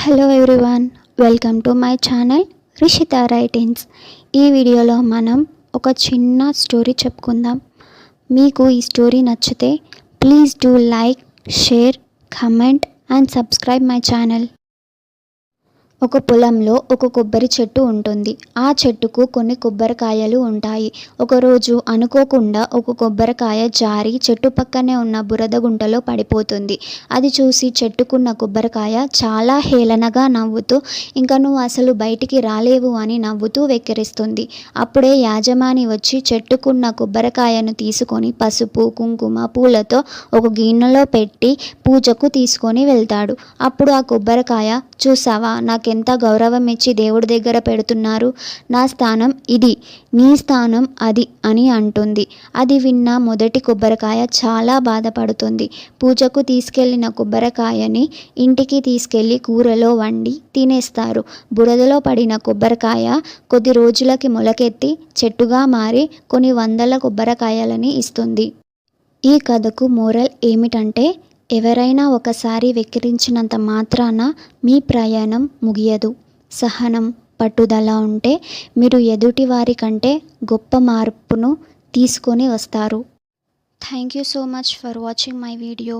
Hello everyone welcome to my channel Rishitha writings ఈ వీడియోలో మనం ఒక చిన్న స్టోరీ చెప్పుకుందాం. మీకు ఈ స్టోరీ నచ్చితే please do like share comment and subscribe my channel ఒక పొలంలో ఒక కొబ్బరి చెట్టు ఉంటుంది. ఆ చెట్టుకు కొన్ని కొబ్బరికాయలు ఉంటాయి. ఒకరోజు అనుకోకుండా ఒక కొబ్బరికాయ జారి చెట్టు పక్కనే ఉన్న బురద గుంటలో పడిపోతుంది. అది చూసి చెట్టుకున్న కొబ్బరికాయ చాలా హేళనగా నవ్వుతూ ఇంకా నువ్వు అసలు బయటికి రాలేవు అని నవ్వుతూ వెక్కిరిస్తుంది. అప్పుడే యాజమాని వచ్చి చెట్టుకున్న కొబ్బరికాయను తీసుకొని పసుపు కుంకుమ పూలతో ఒక గిన్నెలో పెట్టి పూజకు తీసుకొని వెళ్తాడు. అప్పుడు ఆ కొబ్బరికాయ చూసావా నాకు నాకెంత గౌరవం ఇచ్చి దేవుడి దగ్గర పెడుతున్నారు? నా స్థానం ఇది నీ స్థానం అది అని అంటుంది. అది విన్న మొదటి కొబ్బరికాయ చాలా బాధపడుతుంది. పూజకు తీసుకెళ్ళిన కొబ్బరికాయని ఇంటికి తీసుకెళ్ళి కూరలో వండి తినేస్తారు. బురదలో పడిన కొబ్బరికాయ కొద్ది రోజులకి మొలకెత్తి చెట్టుగా మారి కొన్ని వందల కొబ్బరికాయలని ఇస్తుంది. ఈ కథకు మోరల్ ఏమిటంటే ఎవరైనా ఒకసారి వెక్కిరించినంత మాత్రాన మీ ప్రయాణం ముగియదు. సహనం పట్టుదల ఉంటే మీరు ఎదుటివారి కంటే గొప్ప మార్పును తీసుకొని వస్తారు. Thank you so much for watching my video